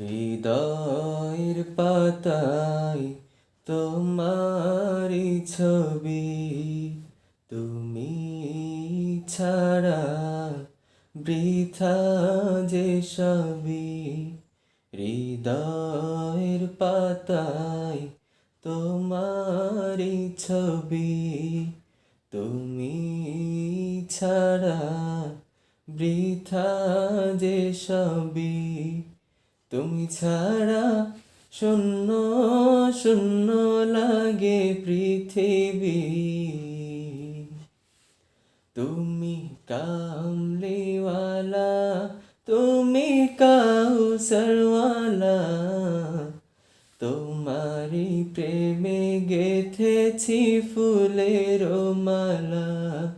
হৃদয়ের পাতায় তোমারই ছবি। তুমি ছাড়া বৃথা যে সবই। হৃদয়ের পাতায় তোমারই ছবি। তুমি ছাড়া বৃথা যে সবই। তুমি ছাড়া শূন্য শূন্য লাগে পৃথিবী। তুমি কামলিওয়ালা, তুমি কাউসরওয়ালা। তোমারি প্রেমে গেথেছি ফুলের মালা।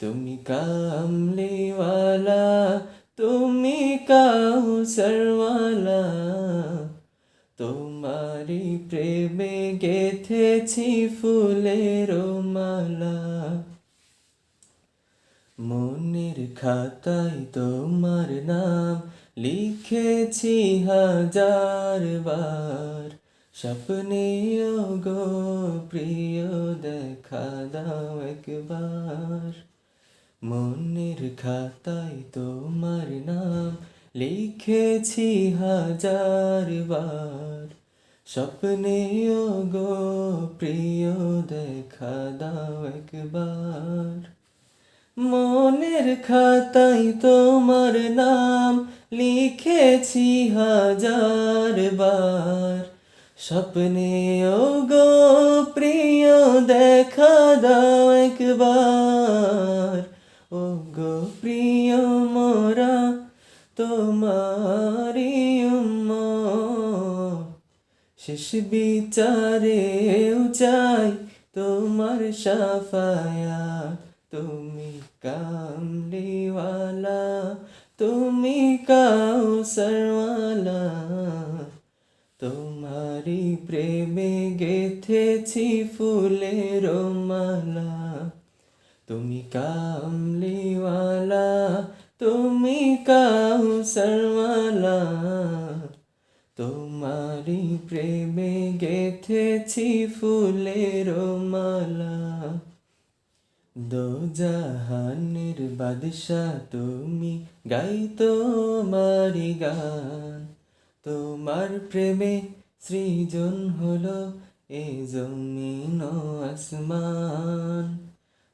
তুমি কামলিওয়ালা তুমি কাউসরওয়ালা তোমারি প্রেমে গেথেছি ফুলের মালা। মনের খাতায় তোমার নাম লিখেছি হাজার বার। স্বপ্নে গো প্রিয়, দেখা দাও একবার। মনের খাতায় তোমার লিখেছি হাজার বার, স্বপ্নে গো প্রিয় দেখা দাও একবার। মনের খাতায় তোমার নাম লিখেছি হাজার বার, স্বপ্নে গো প্রিয় দেখা দাও একবার। তোমারি শেষ বিচারেও চাই তোমার সাফায়াত। তুমি কামলিওয়ালা, তুমি কাউসরওয়ালা। তোমারি প্রেমে গেথেছি ফুলের মালা। তুমি কামলিওয়ালা তুমি কাউ কাউসরওয়ালা তোমারি প্রেমে গেথেছি ফুলের মালা। দো জাহানের বাদশাহ তুমি গাই তোমারি গান। তোমার প্রেমে সৃজন হলো এ জমিন আসমান।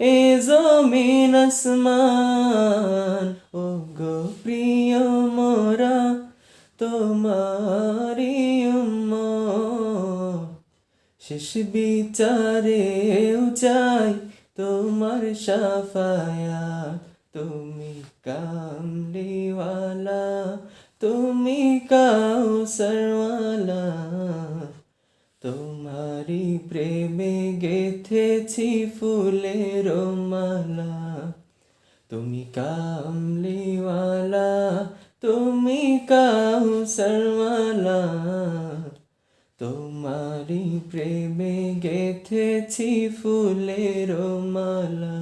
এ জমিন আসমান ও গো প্রিয় মোরা তোমারি শেষ বিচারেও চাই তোমার সাফায়াত। তুমি কামলিওয়ালা, তুমি কাউসরওয়ালা। তোমারি প্রেমে গেথেছি ফুলের মালা তুমি কামলিওয়ালা তুমি কাউসরওয়ালা তোমারি প্রেমে গেথেছি ফুলের মালা